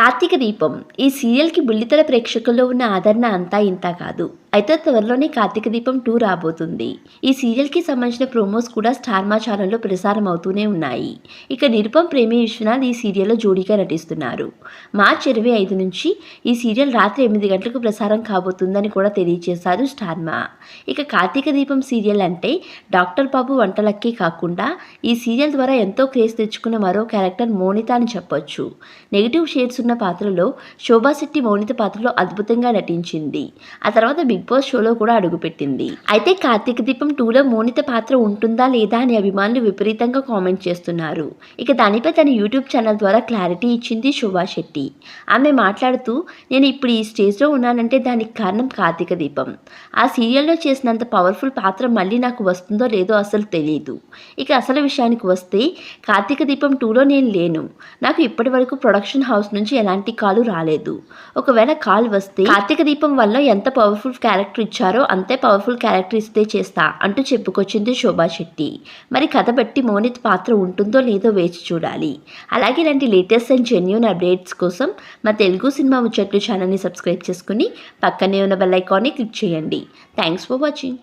కార్తీక దీపం. ఈ సీరియల్కి బుల్లితెర ప్రేక్షకుల్లో ఉన్న ఆదరణ అంతా ఇంత కాదు. అయితే త్వరలోనే కార్తీక దీపం టూ రాబోతుంది. ఈ సీరియల్కి సంబంధించిన ప్రోమోస్ కూడా స్టార్ మా ఛానల్లో ప్రసారం అవుతూనే ఉన్నాయి. ఇక నిరుపం ప్రేమి విశ్వనాథ్ ఈ సీరియల్లో జోడీగా నటిస్తున్నారు. మార్చి ఇరవై ఐదు నుంచి ఈ సీరియల్ రాత్రి ఎనిమిది గంటలకు ప్రసారం కాబోతుందని కూడా తెలియజేశారు స్టార్ మా. ఇక కార్తీక దీపం సీరియల్ అంటే డాక్టర్ బాబు వంటలకే కాకుండా ఈ సీరియల్ ద్వారా ఎంతో క్రేజ్ తెచ్చుకున్న మరో క్యారెక్టర్ మోనిత అని చెప్పొచ్చు. నెగిటివ్ షేడ్స్ ఉన్న పాత్రలో శోభా శెట్టి మౌనిత పాత్రలో అద్భుతంగా నటించింది. ఆ తర్వాత బిగ్ బిగ్ బాస్ షోలో కూడా అడుగుపెట్టింది. అయితే కార్తీక దీపం టూలో మోనిత పాత్ర ఉంటుందా లేదా అని అభిమానులు విపరీతంగా కామెంట్ చేస్తున్నారు. ఇక దానిపై తన యూట్యూబ్ ఛానల్ ద్వారా క్లారిటీ ఇచ్చింది శోభా శెట్టి. ఆమె మాట్లాడుతూ నేను ఇప్పుడు ఈ స్టేజ్లో ఉన్నానంటే దానికి కారణం కార్తీక దీపం. ఆ సీరియల్లో చేసినంత పవర్ఫుల్ పాత్ర మళ్ళీ నాకు వస్తుందో లేదో అసలు తెలియదు ఇక అసలు విషయానికి వస్తే కార్తీక దీపం టూలో నేను లేను. నాకు ఇప్పటి వరకు ప్రొడక్షన్ హౌస్ నుంచి ఎలాంటి కాలు రాలేదు. ఒకవేళ కాల్ వస్తే కార్తీక దీపం వల్ల ఎంత పవర్ఫుల్ క్యారెక్టర్ ఇచ్చారో అంతే పవర్ఫుల్ క్యారెక్టర్ ఇస్తే చేస్తా అంటూ చెప్పుకొచ్చింది శోభా శెట్టి. మరి కథ బట్టి మౌనిత్ పాత్ర ఉంటుందో లేదో వేచి చూడాలి. అలాగే ఇలాంటి లేటెస్ట్ అండ్ జెన్యున్ అప్డేట్స్ కోసం మా తెలుగు సినిమా ముచ్చట్లు ఛానల్ని సబ్స్క్రైబ్ చేసుకుని పక్కనే ఉన్న బెల్ ఐకాన్ని క్లిక్ చేయండి. Thanks for watching